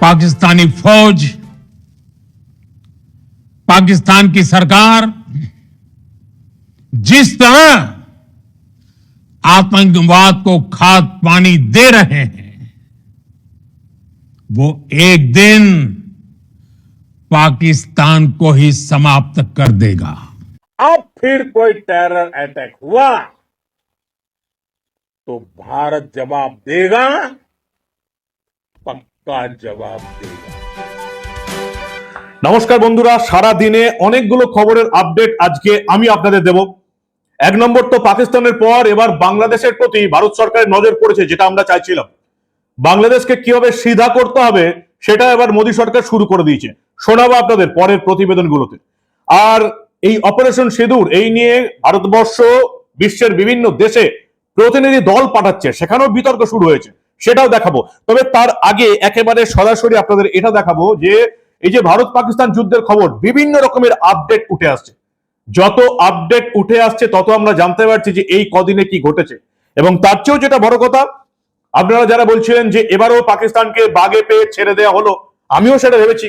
पाकिस्तानी फौज, पाकिस्तान की सरकार, जिस तरह आतंकवाद को खाद पानी दे रहे हैं, वो एक दिन पाकिस्तान को ही समाप्त कर देगा। अब फिर कोई टेरर अटैक हुआ तो भारत जवाब देगा কার জবাব দেगा নমস্কার বন্ধুরা সারা দিনে অনেকগুলো খবরের আপডেট আজকে আমি আপনাদের দেব। এক নম্বর তো পাকিস্তানের পর, এবার বাংলাদেশের প্রতি ভারত সরকারের নজর পড়েছে, যেটা আমরা চাইছিলাম। বাংলাদেশকে কীভাবে সিধা করতে হবে, সেটা এবার মোদী সরকার শুরু করে দিয়েছে। শোনাবো আপনাদের পরের প্রতিবেদনগুলোতে। আর এই অপারেশন সিঁদুর, এই নিয়ে ভারতবর্ষ বিশ্বের বিভিন্ন দেশে প্রতিনিধি দল পাঠাচ্ছে, সেখানেও বিতর্ক শুরু হয়েছে। সেটাও দেখাবো। তবে তার আগে একেবারে সরাসরি আপনাদের এটা দেখাবো যে, এই যে ভারত পাকিস্তান যুদ্ধের খবর, বিভিন্ন রকমের আপডেট উঠে আসছে। যত আপডেট উঠে আসছে, তত আমরা জানতে পারছি যে এই কদিনে কি ঘটেছে। এবং তার চেয়েও যেটা বড় কথা, আপনারা যারা বলছিলেন যে এবারও পাকিস্তানকে বাগে পেয়ে ছেড়ে দেওয়া হলো, আমিও সেটা ভেবেছি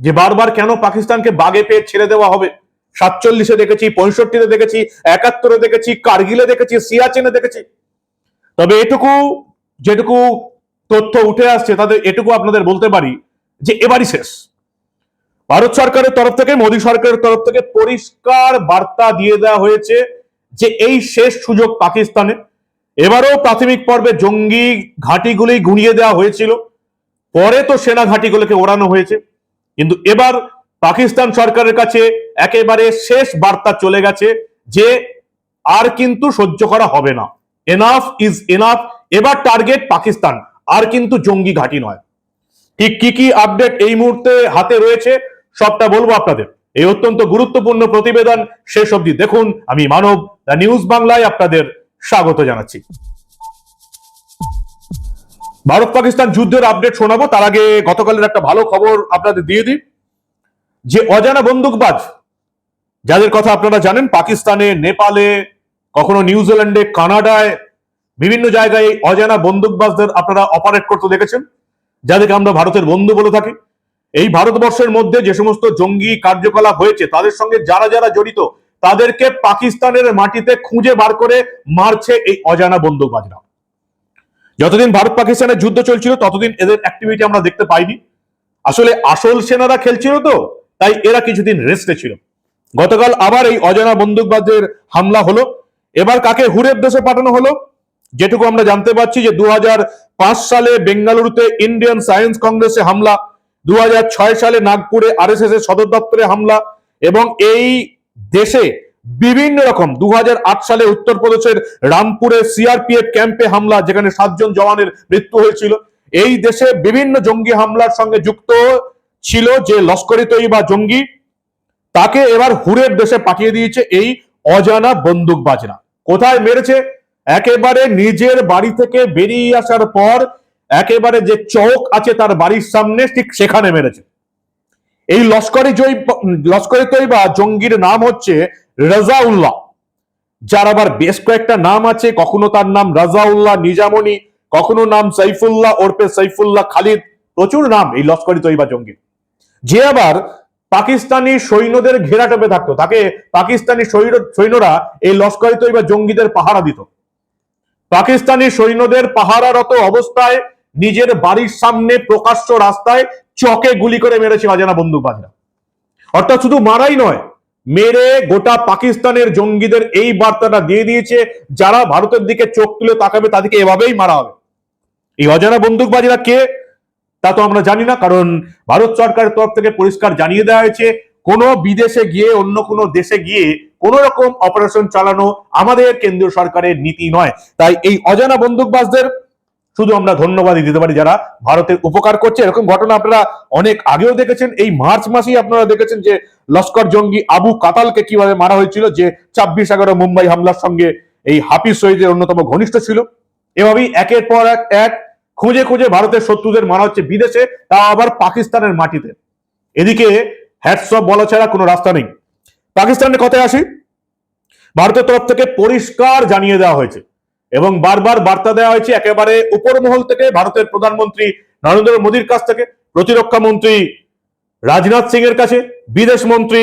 যে বারবার কেন পাকিস্তানকে বাগে পেয়ে ছেড়ে দেওয়া হবে। সাতচল্লিশে দেখেছি, পঁয়ষট্টিতে দেখেছি, একাত্তরে দেখেছি, কার্গিলে দেখেছি, সিয়াচেনে দেখেছি। তবে এটুকু যেটুকু তথ্য উঠে আসছে, তাদের এটুকু আপনাদের বলতে পারি যে এবারই শেষ। ভারত সরকারের তরফ থেকে, মোদী সরকারের তরফ থেকে পরিষ্কার বার্তা দিয়ে দেওয়া হয়েছে যে এই শেষ সুযোগ পাকিস্তানে এবারও প্রাথমিক পর্বে জঙ্গি ঘাঁটিগুলি গুঁড়িয়ে দেওয়া হয়েছিল। পরে তো সেনা ঘাঁটিগুলোকে ওড়ানো হয়েছে। কিন্তু এবার পাকিস্তান সরকারের কাছে একেবারে শেষ বার্তা চলে গেছে যে আর কিন্তু সহ্য করা হবে না। এনাফ ইজ এনাফ এবার টার্গেট পাকিস্তান, আর কিন্তু জঙ্গি ঘাঁটি নয়। ঠিক কি কি আপডেট এই মুহূর্তে হাতে রয়েছে, সবটা বলব আপনাদের। এই অত্যন্ত গুরুত্বপূর্ণ প্রতিবেদন শেষ অবধি দেখুন। আমি মানব, দ্য নিউজ বাংলায় আপনাদের স্বাগত জানাচ্ছি। ভারত পাকিস্তান যুদ্ধের আপডেট শোনাবো। তার আগে গতকালের একটা ভালো খবর আপনাদের দিয়ে দিই। যে অজানা বন্দুকবাজ, যাদের কথা আপনারা জানেন, পাকিস্তানে, নেপালে, কখনো নিউজিল্যান্ডে, কানাডায় বিভিন্ন জায়গায় এই অজানা বন্দুকবাজদের আপনারা অপারেট করতে দেখেছেন, যাদেরকে আমরা ভারতের বন্ধু বলে থাকি। এই ভারতবর্ষের মধ্যে যে সমস্ত জঙ্গি কার্যকলাপ হয়েছে, তাদের সঙ্গে যারা যারা জড়িত, তাদেরকে পাকিস্তানের মাটিতে খুঁজে বার করে মারছে এই অজানা বন্দুকবাজরা। যতদিন ভারত পাকিস্তানের যুদ্ধ চলছিল, ততদিন এদের অ্যাক্টিভিটি আমরা দেখতে পাইনি। আসলে আসল সেনারা খেলছিল তো, তাই এরা কিছুদিন রেস্টে ছিল। গতকাল আবার এই অজানা বন্দুকবাজদের হামলা হলো। এবার কাকে হুরের দেশে পাঠানো হলো? যেটুকু আমরা জানতে পারছি যে দু হাজার পাঁচ সালে বেঙ্গালুরুতে ইন্ডিয়ান সায়েন্স কংগ্রেসে হামলা দু হাজার ছয় সালে নাগপুরে আরএসএস এর সদর দপ্তরে হামলা এবং এই দেশে বিভিন্ন রকম দু হাজার আট সালে উত্তরপ্রদেশের রামপুরে সিআরপিএফ ক্যাম্পে হামলা, যেখানে সাতজন জওয়ানের মৃত্যু হয়েছিল। এই দেশে বিভিন্ন জঙ্গি হামলার সঙ্গে যুক্ত ছিল যে লস্করি তৈবা জঙ্গি, তাকে এবার হুরের দেশে পাঠিয়ে দিয়েছে এই অজানা বন্দুকবাজরা কোথায় মেরেছে? একেবারে নিজের বাড়ি থেকে বেরিয়ে আসার পর একেবারে যে চৌক আছে তার বাড়ির সামনে ঠিক সেখানে মেরেছে। এই লস্করি জয় লস্করি তৈবা জঙ্গির নাম হচ্ছে রাজাউল্লাহ। যার আবার বেশ কয়েকটা নাম আছে, কখনো তার নাম রাজাউল্লাহ নিজামনি, কখনো নাম সাইফুল্লাহ ওরফে সাইফুল্লাহ খালিদ। প্রচুর নাম এই লস্করি তৈবা জঙ্গির। যে আবার পাকিস্তানি সৈন্যদের ঘেরাটোপে থাকতো, তাকে পাকিস্তানি সৈন্য সৈন্যরা এই লস্করি তৈবা জঙ্গিদের পাহারা দিত। পাকিস্তানি সৈন্যদের পাহারারত অবস্থায় নিজের বাড়ির সামনে প্রকাশ্য রাস্তায় চকে গুলি করে মেরেছে অজানা বন্দুকবাজরা অর্থাৎ শুধু মারাই নয়, মেরে গোটা পাকিস্তানের জঙ্গিদের এই বার্তাটা দিয়ে দিয়েছে, যারা ভারতের দিকে চোখ তুলে তাকাবে তাদেরকে এভাবেই মারা হবে। এই অজানা বন্দুকবাজীরা কে? তা তো আমরা জানি না, কারণ ভারত সরকারের তরফ থেকে পরিষ্কার জানিয়ে দেওয়া হয়েছে কোনো বিদেশে গিয়ে, অন্য কোনো দেশে গিয়ে কোন রকম অপারেশন চালানো আমাদের কেন্দ্রীয় সরকারের নীতি নয়। তাই এই অজানা বন্দুকবাজদের শুধু আমরা ধন্যবাদই দিতে পারি যারা ভারতের উপকার করছে। এরকম ঘটনা আপনারা অনেক আগেও দেখেছেন। এই মার্চ মাসেই আপনারা দেখেছেন যে লস্কর জঙ্গি আবু কাতালকে কীভাবে মারা হয়েছিল, যে ছাব্বিশ এগারো মুম্বাই হামলার সঙ্গে এই হাফিজ শহীদের অন্যতম ঘনিষ্ঠ ছিল। এভাবেই একের পর এক এক খুঁজে খুঁজে ভারতের শত্রুদের মারা হচ্ছে বিদেশে তা আবার পাকিস্তানের মাটিতে। এদিকে হ্যাটসঅপ বলা ছাড়া কোনো রাস্তা নেই। পাকিস্তানের কথায় আসি। ভারতের তরফ থেকে পরিষ্কার জানিয়ে দেওয়া হয়েছে এবং বারবার বার্তা দেওয়া হয়েছে একেবারে উপর মহল থেকে ভারতের প্রধানমন্ত্রী নরেন্দ্র মোদীর কাছ থেকে। প্রতিরক্ষা মন্ত্রী রাজনাথ সিং এর কাছে, বিদেশ মন্ত্রী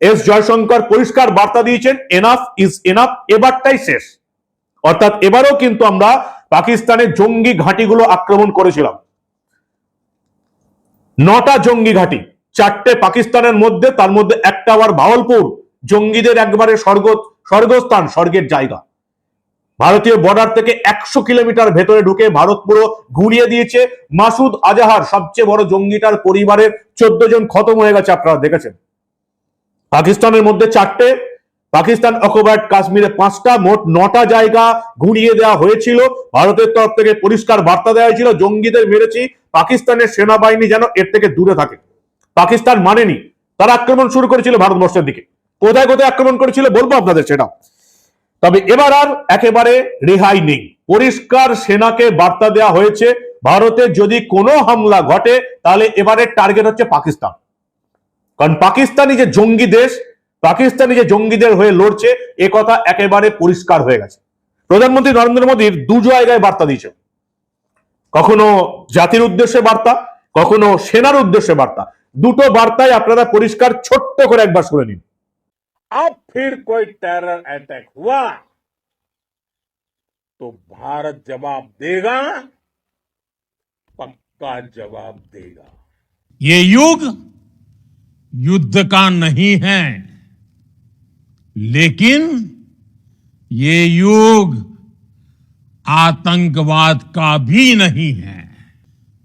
এস জয়শঙ্কর পরিষ্কার বার্তা দিয়েছেন এনাফ ইজ এনাফ এবারটাই শেষ। অর্থাৎ এবারও কিন্তু আমরা পাকিস্তানের জঙ্গি ঘাঁটিগুলো আক্রমণ করেছিলাম। নটা জঙ্গি ঘাঁটি চারটে পাকিস্তানের মধ্যে, তার মধ্যে একটা আবার ভাওয়ালপুর জঙ্গিদের একবারে স্বর্গ স্বর্গস্থান, স্বর্গের জায়গা। ভারতীয় বর্ডার থেকে একশো কিলোমিটার ভেতরে ঢুকে ভারত পুরো ঘুরিয়ে দিয়েছে। মাসুদ আজাহার সবচেয়ে বড় জঙ্গিটার পরিবারের চোদ্দ জন খতম হয়ে গেছে, আপনারা দেখেছেন। পাকিস্তানের মধ্যে চারটে, পাকিস্তান অকুপায়েড কাশ্মীরে পাঁচটা, মোট নটা জায়গা ঘুরিয়ে দেওয়া হয়েছিল। ভারতের তরফ থেকে পরিষ্কার বার্তা দেওয়া হয়েছিল, জঙ্গিদের মেরেছি, পাকিস্তানের সেনাবাহিনী যেন এর থেকে দূরে থাকে। পাকিস্তান মানেনি। তারা আক্রমণ শুরু করেছিল ভারতবর্ষের দিকে। কোথায় কোথায় আক্রমণ করেছিল বলব আপনাদের সেটা। তবে এবার আর একেবারে রেহাই নেই। পরিষ্কার সেনাকে বার্তা দেওয়া হয়েছে, ভারতে যদি কোনো হামলা ঘটে, তাহলে এবারে টার্গেট হচ্ছে পাকিস্তান। কারণ পাকিস্তানি যে জঙ্গি দেশ, পাকিস্তানি যে জঙ্গিদের হয়ে লড়ছে, এ কথা একেবারে পরিষ্কার হয়ে গেছে। প্রধানমন্ত্রী নরেন্দ্র মোদীর দু জায়গায় বার্তা দিয়েছে কখনো জাতির উদ্দেশ্যে বার্তা, কখনো সেনার উদ্দেশ্যে বার্তা। দুটো বার্তায় আপনারা পরিষ্কার ছোট্ট করে একবার শুনে নিন अब फिर कोई टेरर अटैक हुआ तो भारत जवाब देगा पक्का जवाब देगा ये युग युद्ध का नहीं है लेकिन ये युग आतंकवाद का भी नहीं है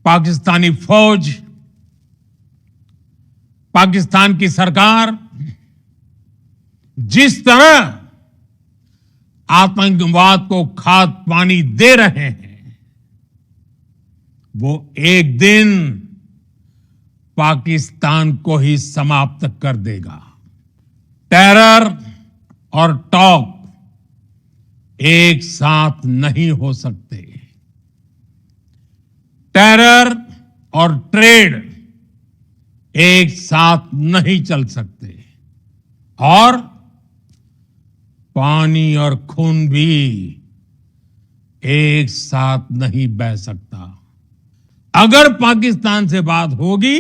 पाकिस्तानी फौज पाकिस्तान की सरकार जिस तरह आतंकवाद को खाद पानी दे रहे हैं, वो एक दिन पाकिस्तान को ही समाप्त कर देगा। टेरर और टॉक एक साथ नहीं हो सकते। टेरर और ट्रेड एक साथ नहीं चल सकते। और पानी और खून भी एक साथ नहीं बह सकता। अगर पाकिस्तान से बात होगी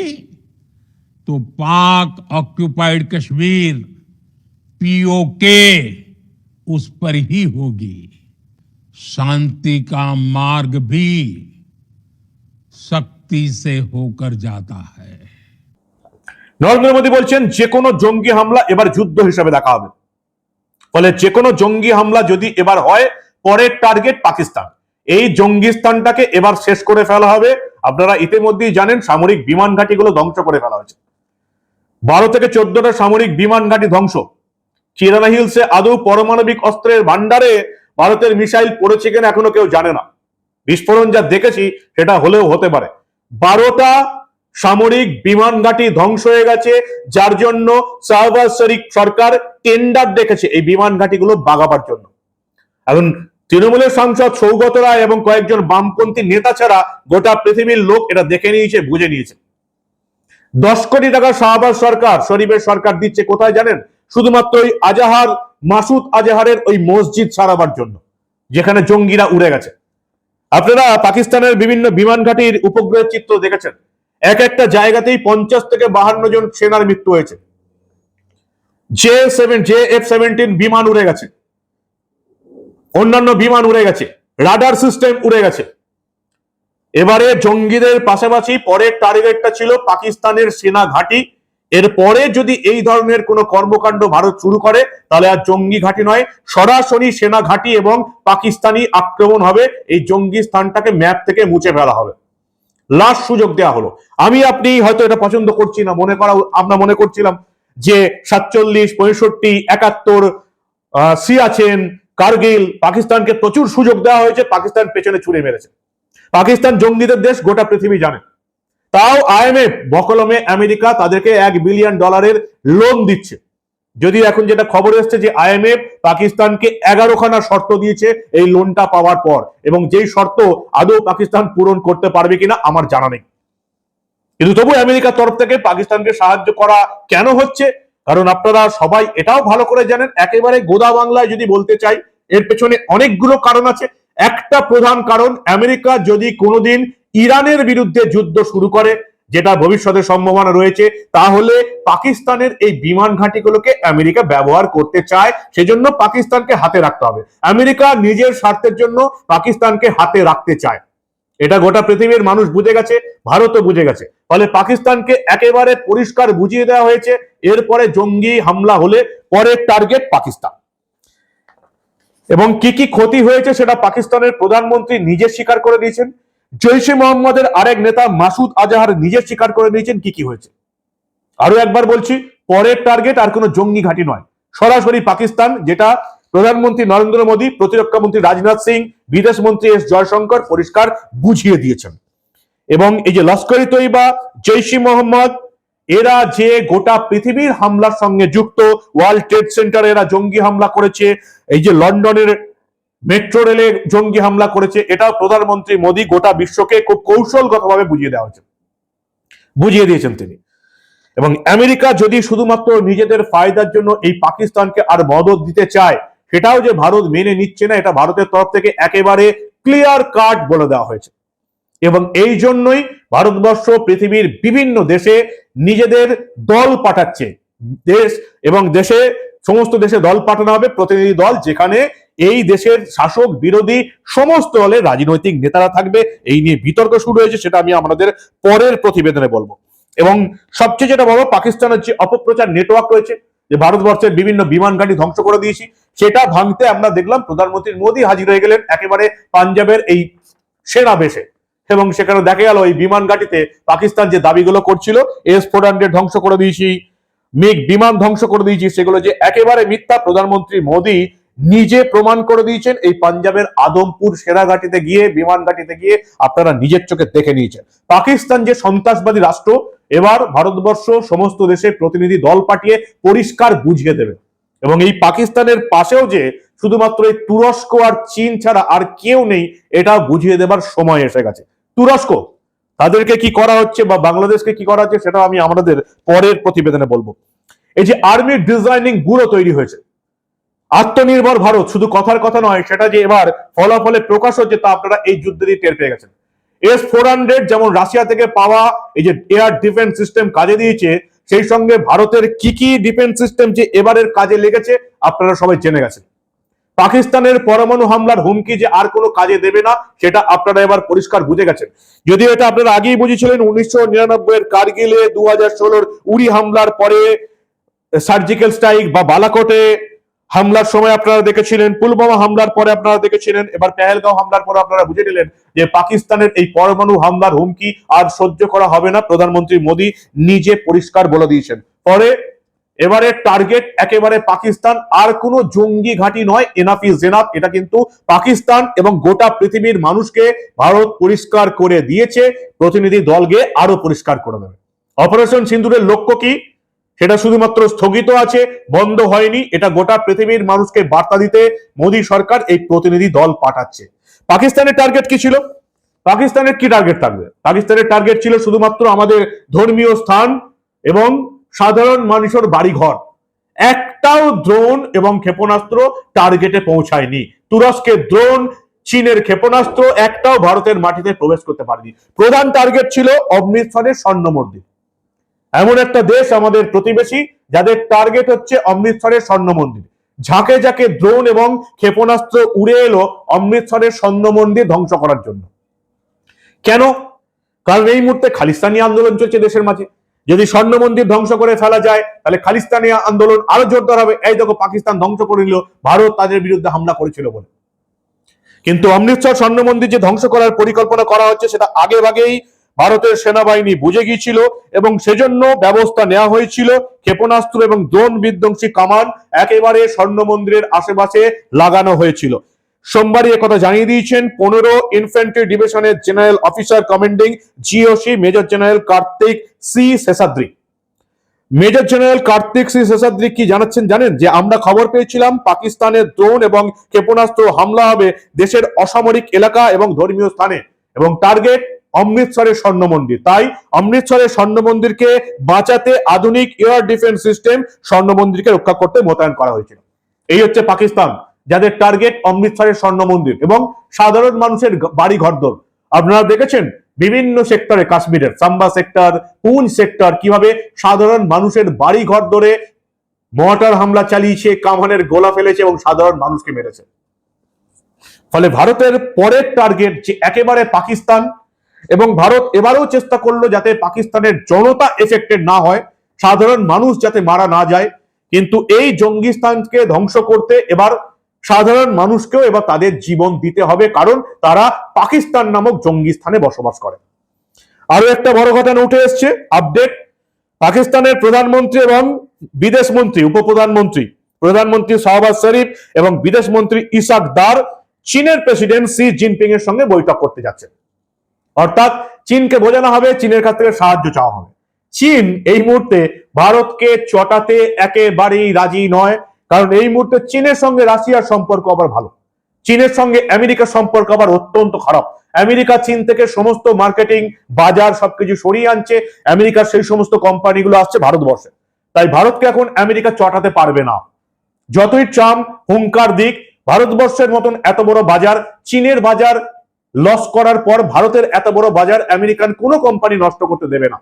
तो पाक ऑक्यूपाइड कश्मीर, पीओके, उस पर ही होगी। शांति का मार्ग भी शक्ति से होकर जाता है। নরেন্দ্র মোদী বলছেন যে কোনো জঙ্গি হামলা এবার যুদ্ধ হিসাবে দেখা হবে। ফলে যে কোনো জঙ্গি হামলা যদি এবার হয়, পরের টার্গেট পাকিস্তান। এই জঙ্গিস্তানটাকে এবার শেষ করে ফেলা হবে। আপনারা ইতিমধ্যেই জানেন, সামরিক বিমান ঘাঁটিগুলো ধ্বংস করে ফেলা হয়েছে। বারো থেকে চোদ্দটা সামরিক বিমান ঘাঁটি ধ্বংস। চিরানা হিলসে আদৌ পারমাণবিক অস্ত্রের ভান্ডারে ভারতের মিসাইল পড়েছে কিনা এখনও কেউ জানে না। বিস্ফোরণ যা দেখেছি, সেটা হলেও হতে পারে। বারোটা সামরিক বিমান ঘাঁটি ধ্বংস হয়ে গেছে, যার জন্য শাহবাজ শরীফ সরকার টেন্ডার দেখেছে এই বিমান ঘাঁটিগুলো বাগাবার জন্য। এখন তৃণমূলের সাংসদ সৌগত রায় এবং কয়েকজন বামপন্থী নেতা ছাড়া গোটা পৃথিবীর লোক এটা দেখে নিয়েছে, বুঝে নিয়েছে। দশ কোটি টাকা শাহবাজ সরকার, শরীফের সরকার দিচ্ছে কোথায় জানেন? শুধুমাত্র ওই আজাহার, মাসুদ আজাহারের ওই মসজিদ সারাবার জন্য, যেখানে জঙ্গিরা উড়ে গেছে। আপনারা পাকিস্তানের বিভিন্ন বিমান ঘাঁটির উপগ্রহের চিত্র দেখেছেন। এক একটা জায়গাতেই পঞ্চাশ থেকে বাহান্ন জন সেনার মৃত্যু হয়েছে। J seven, J F seventeen বিমান উড়ে গেছে। অন্যান্য বিমান উড়ে গেছে। রাডার সিস্টেম উড়ে গেছে। এবারে জঙ্গিদের পাশাপাশি পরের টার্গেটটা ছিল পাকিস্তানের সেনা ঘাঁটি। এরপরে যদি এই ধরনের কোনো কর্মকাণ্ড ভারত শুরু করে, তাহলে আর জঙ্গি ঘাঁটি নয়, সরাসরি সেনা ঘাঁটি এবং পাকিস্তানি আক্রমণ হবে। এই জঙ্গি স্থানটাকে ম্যাপ থেকে মুছে ফেলা হবে। লাস্ট সুযোগ দেওয়া হলো। আমি আপনি হয়তো এটা পছন্দ করছি না, মনে করা আমরা মনে করছিলাম যে সাতচল্লিশ, পঁয়ষট্টি, একাত্তর সিয়াচেন কার্গিল, পাকিস্তানকে প্রচুর সুযোগ দেওয়া হয়েছে, পাকিস্তান পেছনে ছুড়ে মেরেছে। পাকিস্তান জঙ্গিদের দেশ গোটা পৃথিবী জানে। তাও আইএমএফ বকলমে আমেরিকা তাদেরকে এক বিলিয়ন ডলারের লোন দিচ্ছে। যদি এখন যেটা খবর এসছে যে আইএমএফ পাকিস্তানকে এগারোখানা শর্ত দিয়েছে এই লোনটা পাওয়ার পর, এবং যেই শর্ত আদৌ পাকিস্তান পূরণ করতে পারবে কিনা আমার জানা নেই। কিন্তু তবু আমেরিকার তরফ থেকে পাকিস্তানকে সাহায্য করা কেন হচ্ছে? কারণ আপনারা সবাই এটাও ভালো করে জানেন, একেবারে গোদা বাংলায় যদি বলতে চাই, এর পেছনে অনেকগুলো কারণ আছে। একটা প্রধান কারণ, আমেরিকা যদি কোনোদিন ইরানের বিরুদ্ধে যুদ্ধ শুরু করে যেটা ভবিষ্যতে সম্ভাবনা রয়েছে, তাহলে পাকিস্তানের এই বিমান ঘাঁটিগুলোকে আমেরিকা ব্যবহার করতে চায়, সেজন্য পাকিস্তানকে হাতে রাখতে হবে। আমেরিকা নিজের স্বার্থের জন্য পাকিস্তানকে হাতে রাখতে চায়। এটা গোটা পৃথিবীর মানুষ বুঝে গেছে, ভারতও বুঝে গেছে। ফলে পাকিস্তানকে একেবারে পরিষ্কার বুঝিয়ে দেওয়া হয়েছে, এরপরে জঙ্গি হামলা হলে পরের টার্গেট পাকিস্তান। এবং কি কি ক্ষতি হয়েছে সেটা পাকিস্তানের প্রধানমন্ত্রী নিজে স্বীকার করে দিয়েছেন। জৈশে মোহাম্মদের আরেক নেতা মাসুদ আজাহার নিজে স্বীকার করে নিয়েছেন। কি কি হয়েছে? আরও একবার বলছি, পরের টার্গেট আর কোনো জঙ্গি ঘাঁটি নয়। সরাসরি পাকিস্তান, যেটা প্রধানমন্ত্রী নরেন্দ্র মোদী, প্রতিরক্ষা মন্ত্রী রাজনাথ সিং, বিদেশ মন্ত্রী এস জয়শঙ্কর পরিষ্কার বুঝিয়ে দিয়েছেন। এবং এই যে লস্করি তৈবা জৈশি মোহাম্মদ, এরা যে গোটা পৃথিবীর হামলার সঙ্গে যুক্ত, ওয়ার্ল্ড ট্রেড সেন্টারে এরা জঙ্গি হামলা করেছে। এই যে লন্ডনের মেট্রো রেলে জঙ্গি হামলা করেছে, এটাও প্রধানমন্ত্রী মোদী গোটা বিশ্বকে খুব কৌশলগতভাবে বুঝিয়ে দেওয়া হয়েছে। বুঝিয়ে দিয়েছেন তিনি। এবং আমেরিকা যদি শুধুমাত্র নিজেদের ফায়দার জন্য এই পাকিস্তানকে আর মদত দিতে চায়, সেটাও যে ভারত মেনে নিচ্ছে না, এটা ভারতের তরফ থেকে একেবারে ক্লিয়ার কাট বলে দেওয়া হয়েছে। এবং এই জন্যই ভারতবর্ষ পৃথিবীর বিভিন্ন দেশে নিজেদের দল পাঠাচ্ছে। দেশ এবং দেশে, সমস্ত দেশে দল পাঠানো হবে, প্রতিনিধি দল, যেখানে এই দেশের শাসক, বিরোধী, সমস্ত দলের রাজনৈতিক নেতারা থাকবে। এই নিয়ে বিতর্ক শুরু হয়েছে, সেটা আমি আমাদের পরের প্রতিবেদনে বলব। এবং সবচেয়ে যেটা বড়, পাকিস্তানের যে অপপ্রচার নেটওয়ার্ক রয়েছে, যে ভারতবর্ষের বিভিন্ন বিমান ঘাঁটি ধ্বংস করে দিয়েছি, সেটা ভাঙতে আমরা দেখলাম, প্রধানমন্ত্রী মোদী হাজির হয়ে গেলেন একেবারে পাঞ্জাবের এই সেনা বেশে এবং সেখানে দেখা গেল, এই বিমান ঘাঁটিতে পাকিস্তান যে দাবিগুলো করছিল এস ফোর হান্ড্রেড ধ্বংস করে দিয়েছি, মিগ বিমান ধ্বংস করে দিয়েছি, সেগুলো যে একেবারে মিথ্যা, প্রধানমন্ত্রী মোদী নিজে প্রমাণ করে দিয়েছেন এই পাঞ্জাবের আদমপুর সেনাঘাটিতে গিয়ে বিমান ঘাটিতে গিয়ে আপনারা নিজের চোখে দেখে নিয়েছেন। পাকিস্তান যে সন্ত্রাসবাদী রাষ্ট্র, এবার ভারতবর্ষ সমস্ত দেশে প্রতিনিধি দল পাঠিয়ে পরিষ্কার বুঝিয়ে দেবে। এবং এই পাকিস্তানের পাশেও যে শুধুমাত্র এই তুরস্ক আর চীন ছাড়া আর কেউ নেই, এটা বুঝিয়ে দেবার সময় এসে গেছে। তুরস্ক, তাদেরকে কি করা হচ্ছে বা বাংলাদেশকে কি করা হচ্ছে, সেটা আমি আমাদের পরের প্রতিবেদনে বলব। এই যে আর্মি ডিজাইনিং ব্যুরো তৈরি হয়েছে আত্মনির্ভর ভারত শুধু কথার কথা নয়, সেটা যে এবার ফলাফলে প্রকাশ হচ্ছে তা আপনারা এই যুদ্ধ দিয়ে টের পেয়ে গেছেন। এস ফোর হান্ড্রেড যেমন রাশিয়া থেকে পাওয়া এই যে এয়ার ডিফেন্স সিস্টেম কাজে দিয়েছে, সেই সঙ্গে ভারতের কি কি ডিফেন্স সিস্টেম যে এবারের কাজে লেগেছে, আপনারা সবাই জেনে গেছেন। পাকিস্তানের পরমাণু হামলার হুমকি যে আর কোনো কাজে দেবে না, সেটা আপনারা এবার পরিষ্কার বুঝে গেছেন। যদিও এটা আপনারা আগেই বুঝেছিলেন, উনিশশো নিরানব্বই এর কার্গিলে দু হাজার ষোলোর উড়ি হামলার পরে সার্জিক্যাল স্ট্রাইক বা বালাকোটে হামলার সময় আপনারা দেখেছিলেন, পুলওয়ামা হামলার পরে আপনারা দেখেছিলেন, এবার পেহেলগাঁও হামলার পরে আপনারা বুঝে নিলেন যে পাকিস্তানের এই পরমাণু হামলার হুমকি আর সহ্য করা হবে না। প্রধানমন্ত্রী মোদী নিজে পরিষ্কার বলে দিয়েছেন। পরে এবারে টার্গেট একেবারে পাকিস্তান, আর কোনো জঙ্গি ঘাঁটি নয়, এনাফ ইজ এনাফ। এটা কিন্তু পাকিস্তান এবং গোটা পৃথিবীর মানুষকে ভারত পরিষ্কার করে দিয়েছে। প্রতিনিধি দলকে আরও পরিষ্কার করে দেবে। অপারেশন সিন্দুরের লক্ষ্য কি? সেটা শুধুমাত্র স্থগিত আছে, বন্ধ হয়নি। এটা গোটা পৃথিবীর মানুষকে বার্তা দিতে মোদী সরকার এই প্রতিনিধি দল পাঠাচ্ছে। পাকিস্তানের টার্গেট কি ছিল? পাকিস্তানের কি টার্গেট থাকবে? পাকিস্তানের টার্গেট ছিল শুধুমাত্র আমাদের ধর্মীয় স্থান এবং সাধারণ মানুষের বাড়িঘর। একটাও ড্রোন এবং ক্ষেপণাস্ত্র টার্গেটে পৌঁছায়নি। তুরস্কের ড্রোন চীনের ক্ষেপণাস্ত্র একটাও ভারতের মাটিতে প্রবেশ করতে পারেনি। প্রধান টার্গেট ছিল অমৃতসরের স্বর্ণ মন্দির এমন একটা দেশ আমাদের প্রতিবেশী, যাদের টার্গেট হচ্ছে অমৃতসরের স্বর্ণ মন্দির। ঝাঁকে ঝাঁকে ড্রোন এবং ক্ষেপণাস্ত্র উড়ে এলো অমৃতসরের স্বর্ণ মন্দির ধ্বংস করার জন্য। কেন? কারণ এই মুহূর্তে খালিস্তানি আন্দোলন চলছে দেশের মাঝে। যদি স্বর্ণ মন্দির ধ্বংস করে ফেলা যায়, তাহলে খালিস্তানি আন্দোলন আরও জোরদার হবে। এই দেখো, পাকিস্তান ধ্বংস করে নিল, ভারত তাদের বিরুদ্ধে হামলা করেছিল বলে। কিন্তু অমৃতসর স্বর্ণ মন্দির যে ধ্বংস করার পরিকল্পনা করা হচ্ছে, সেটা আগে ভাগেই ভারতের সেনাবাহিনী বুঝে গিয়েছিল এবং সেজন্য ব্যবস্থা নেওয়া হয়েছিল। ক্ষেপণাস্ত্র এবং ড্রোন বিধ্বংসী কামান একেবারে স্বর্ণ মন্দিরের আশেপাশে লাগানো হয়েছিল। সোমবারই কথা জানিয়ে দিয়েছেন পনেরো ইনফ্যান্ট্রি ডিভিশনের general officer commanding GOC major general Kartik C Seshadri. Major general Kartik C Seshadri কি জানাচ্ছেন জানেন? যে আমরা খবর পেয়েছিলাম পাকিস্তানের ড্রোন এবং ক্ষেপণাস্ত্র হামলা হবে দেশের অসামরিক এলাকা এবং ধর্মীয় স্থানে। এবং টার্গেট অমৃতসরের স্বর্ণ মন্দির তাই অমৃতসরের স্বর্ণ মন্দিরকে বাঁচাতে আধুনিক এয়ার ডিফেন্স সিস্টেম স্বর্ণ মন্দিরকে রক্ষা করতে মোতায়েন করা হয়েছিল। এই হচ্ছে পাকিস্তান, যাদের টার্গেট অমৃতসরের স্বর্ণ মন্দির এবং সাধারণ মানুষের বাড়ি ঘরদোর। আপনারা দেখেছেন বিভিন্ন সেক্টরে কাশ্মীরের, সাম্বা সেক্টর পুঞ্চ সেক্টর, কীভাবে সাধারণ মানুষের বাড়ি ঘর ধরে মর্টার হামলা চালিয়েছে কামানের গোলা ফেলেছে এবং সাধারণ মানুষকে মেরেছে। ফলে ভারতের পরের টার্গেট যে একেবারে পাকিস্তান এবং ভারত এবারেও চেষ্টা করল যাতে পাকিস্তানের জনতা এফেক্টেড না হয়, সাধারণ মানুষ যাতে মারা না যায়। কিন্তু এই জঙ্গিস্তানকে ধ্বংস করতে এবার সাধারণ মানুষকেও এবার তাদের জীবন দিতে হবে, কারণ তারা পাকিস্তান নামক জঙ্গিস্তানে বসবাস করে। আরও একটা বড় ঘটনা উঠে এসছে আপডেট পাকিস্তানের প্রধানমন্ত্রী এবং বিদেশ মন্ত্রী উপপ্রধানমন্ত্রী, প্রধানমন্ত্রী শাহবাজ শরীফ এবং বিদেশ মন্ত্রী ইসাক দার, চীনের প্রেসিডেন্ট সি জিনপিং এর সঙ্গে বৈঠক করতে যাচ্ছে অর্থাৎ চীনকে বোঝানো হবে, চীনের কাছ থেকে সাহায্য চাওয়া হবে। চীন এই মুহূর্তে ভারতকে চটাতে একেবারেই রাজি নয়, কারণ এই মুহূর্তে চীনের সঙ্গে রাশিয়ার সম্পর্ক আবার ভালো। চীনের সঙ্গে আমেরিকার সম্পর্ক আবার অত্যন্ত খারাপ। আমেরিকা চীন থেকে সমস্ত মার্কেটিং, বাজার সবকিছু সরিয়ে আনছে। আমেরিকার সেই সমস্ত কোম্পানিগুলো আসছে ভারতবর্ষে। তাই ভারতকে এখন আমেরিকা চটাতে পারবে না। যতই ট্রাম্প হুঙ্কার দিক, ভারতবর্ষের মতন এত বড় বাজার, চীনের বাজার লস করার পর ভারতের এত বড় বাজার আমেরিকান কোনো কোম্পানি নষ্ট করতে দেবে না।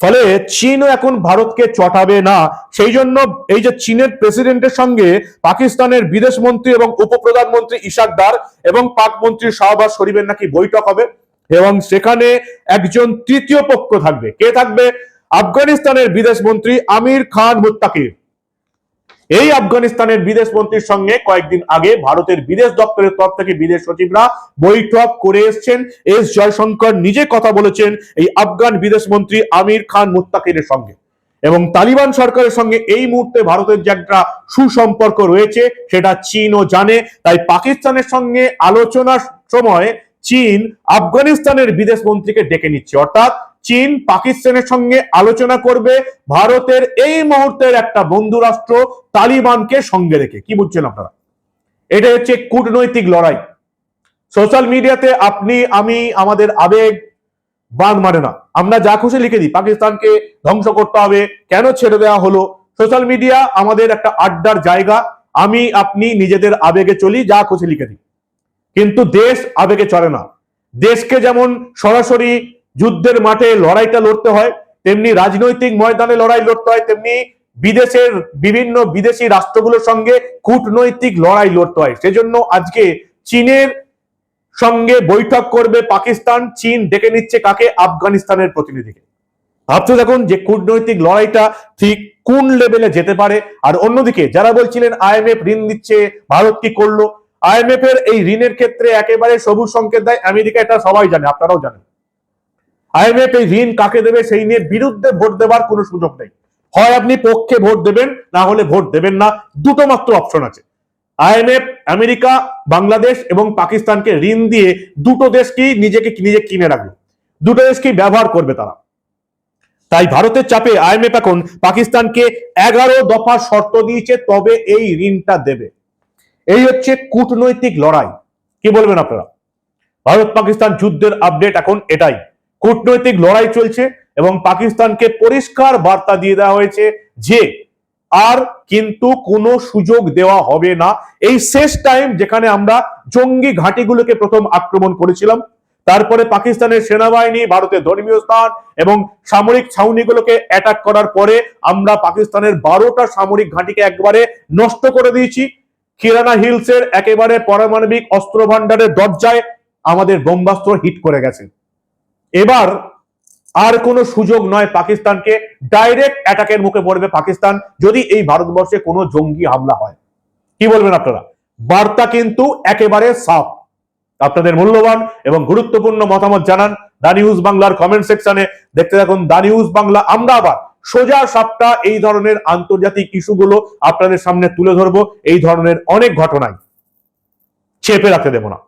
ফলে চীনও এখন ভারতকে চটাবে না। সেই জন্য এই যে চীনের প্রেসিডেন্টের সঙ্গে পাকিস্তানের বিদেশ মন্ত্রী এবং উপপ্রধানমন্ত্রী ইশাক দার এবং পাক মন্ত্রী শাহবাজ শরীফের নাকি বৈঠক হবে এবং সেখানে একজন তৃতীয় পক্ষ থাকবে। কে থাকবে? আফগানিস্তানের বিদেশ মন্ত্রী আমির খান মুত্তাকির। এই আফগানিস্তানের বিদেশ মন্ত্রীর সঙ্গে কয়েকদিন আগে ভারতের বিদেশ দপ্তরের তরফ থেকে বিদেশ সচিবরা বৈঠক করে এসছেন। এস জয়শঙ্কর নিজে কথা বলেছেন এই আফগান বিদেশ মন্ত্রী আমির খান মুত্তাকিরের সঙ্গে। এবং তালিবান সরকারের সঙ্গে এই মুহূর্তে ভারতের যে একটা সুসম্পর্ক রয়েছে, সেটা চীনও জানে। তাই পাকিস্তানের সঙ্গে আলোচনার সময় চীন আফগানিস্তানের বিদেশ মন্ত্রীকে ডেকে নিচ্ছে। অর্থাৎ চীন পাকিস্তানের সঙ্গে আলোচনা করবে। ভারতের এই মুহূর্তের একটা বন্ধু রাষ্ট্র তালিবানকে সঙ্গে রেখে। কি বুঝছেন আপনারা? এটা হচ্ছে কূটনৈতিক লড়াই। সোশ্যাল মিডিয়াতে আপনি, আমি, আমাদের আবেগ বাঁধ মানে না। আমরা যা খুশি লিখে দিই। পাকিস্তানকে ধ্বংস করতে হবে। কেন ছেড়ে দেওয়া হলো? সোশ্যাল মিডিয়া আমাদের একটা আড্ডার জায়গা। আমি, আপনি নিজেদের আবেগে চলি, যা খুশি লিখে দিই। কিন্তু দেশ আবেগে চলে না। দেশকে যেমন সরাসরি যুদ্ধের মাঠে লড়াইটা লড়তে হয়, তেমনি রাজনৈতিক ময়দানে লড়াই লড়তে হয়, তেমনি বিদেশের বিভিন্ন বিদেশি রাষ্ট্রগুলোর সঙ্গে কূটনৈতিক লড়াই লড়তে হয়। সেজন্য আজকে চীনের সঙ্গে বৈঠক করবে পাকিস্তান, চীন ডেকে নিচ্ছে কাকে আফগানিস্তানের প্রতিনিধিকে। ভাবতে দেখুন যে কূটনৈতিক লড়াইটা ঠিক কোন লেভেলে যেতে পারে। আর অন্যদিকে যারা বলছিলেন আইএমএফ ঋণ দিচ্ছে, ভারত কি করল? আইএমএফ এর এই ঋণের ক্ষেত্রে একেবারে সবুজ সংকেত দেয়। আমেরিকা এটা সবাই জানে, আপনারাও জানেন। আইএমএফ এই ঋণ কাকে দেবে সেই নিয়ে বিরুদ্ধে ভোট দেবার কোনো সুযোগ নেই। হয় আপনি পক্ষে ভোট দেবেন, না হলে ভোট দেবেন না, দুটো মাত্র অপশন আছে। আইএমএফ, আমেরিকা, বাংলাদেশ এবং পাকিস্তানকে ঋণ দিয়ে দুটো দেশকেই নিজেকে নিজে কিনে রাখবে? দুটো দেশকেই ব্যবহার করবে তারা? তাই ভারতের চাপে আইএমএফ এখন পাকিস্তানকে এগারো দফা শর্ত দিয়েছে, তবে এই ঋণটা দেবে। এই হচ্ছে কূটনৈতিক লড়াই। কি বলবেন আপনারা? ভারত পাকিস্তান যুদ্ধের আপডেট এখন এটাই। কূটনৈতিক লড়াই চলছে এবং পাকিস্তানকে পরিষ্কার বার্তা দিয়ে দেওয়া হয়েছে যে আর কিন্তু কোনো সুযোগ দেওয়া হবে না। এই শেষ টাইম যেখানে আমরা জঙ্গি ঘাঁটিগুলোকে প্রথম আক্রমণ করেছিলাম, তারপরে পাকিস্তানের সেনাবাহিনী, ভারতের ধর্মীয় স্থান এবং সামরিক ছাউনিগুলোকে অ্যাটাক করার পরে আমরা পাকিস্তানের বারোটা সামরিক ঘাঁটিকে একবারে নষ্ট করে দিয়েছি। কিরানা হিলসের একেবারে পারমাণবিক অস্ত্র ভান্ডারের দরজায় আমাদের বোম্বাস্ত্র হিট করে গেছে। এবার আর কোনো সুযোগ নয় পাকিস্তানকে ডাইরেক্ট অ্যাটাকের মুখে পড়বে পাকিস্তান যদি এই ভারতবর্ষে কোনো জঙ্গি হামলা হয়। কি বলবেন আপনারা? বার্তা কিন্তু একেবারে সাফ। আপনাদের মূল্যবান এবং গুরুত্বপূর্ণ মতামত জানান দা নিউজ বাংলার কমেন্ট সেকশনে দেখতে থাকুন দা নিউজ বাংলা। আমরা আবার সোজা সাপটা এই ধরনের আন্তর্জাতিক ইস্যুগুলো আপনাদের সামনে তুলে ধরবো। এই ধরনের অনেক ঘটনায় চেপে রাখতে দেব না।